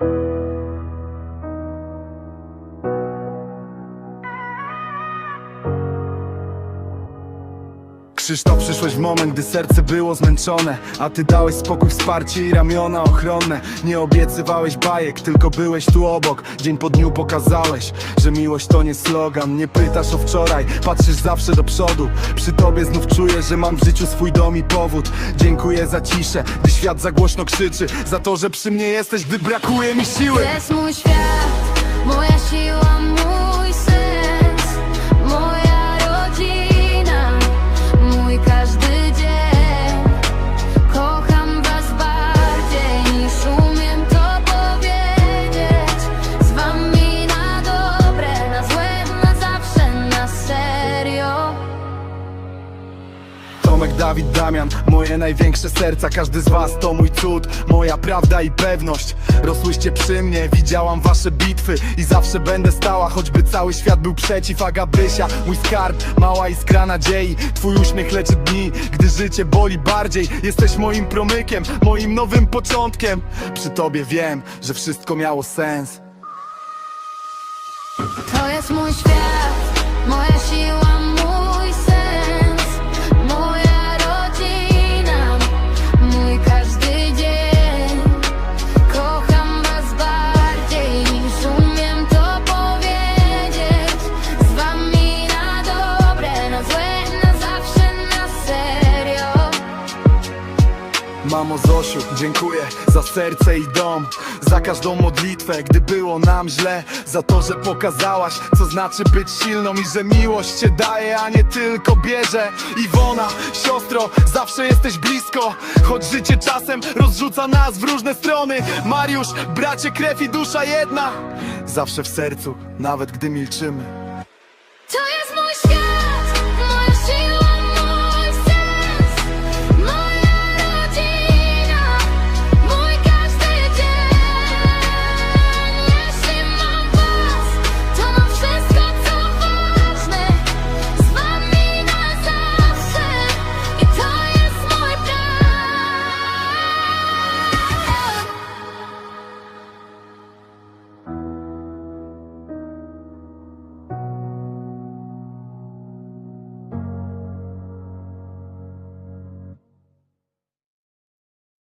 Thank you. Krzysztof, przyszłeś w moment, gdy serce było zmęczone. A ty dałeś spokój, wsparcie i ramiona ochronne. Nie obiecywałeś bajek, tylko byłeś tu obok. Dzień po dniu pokazałeś, że miłość to nie slogan. Nie pytasz o wczoraj, patrzysz zawsze do przodu. Przy tobie znów czuję, że mam w życiu swój dom i powód. Dziękuję za ciszę, gdy świat za głośno krzyczy. Za to, że przy mnie jesteś, gdy brakuje mi siły. Jest mój świat, moja siła, Tomek, Dawid, Damian, moje największe serca Każdy z was to mój cud, moja prawda i pewność Rosłyście przy mnie, widziałam wasze bitwy I zawsze będę stała, choćby cały świat był przeciw Agabysia, mój skarb, mała iskra nadziei. Twój uśmiech leczy dni, gdy życie boli bardziej. Jesteś moim promykiem, moim nowym początkiem. Przy tobie wiem, że wszystko miało sens Mamo Zosiu, dziękuję za serce i dom Za każdą modlitwę, gdy było nam źle Za to, że pokazałaś, co znaczy być silną I że miłość się daje, a nie tylko bierze. Iwona, siostro, zawsze jesteś blisko Choć życie czasem rozrzuca nas w różne strony. Mariusz, bracie, krew i dusza jedna. Zawsze w sercu, nawet gdy milczymy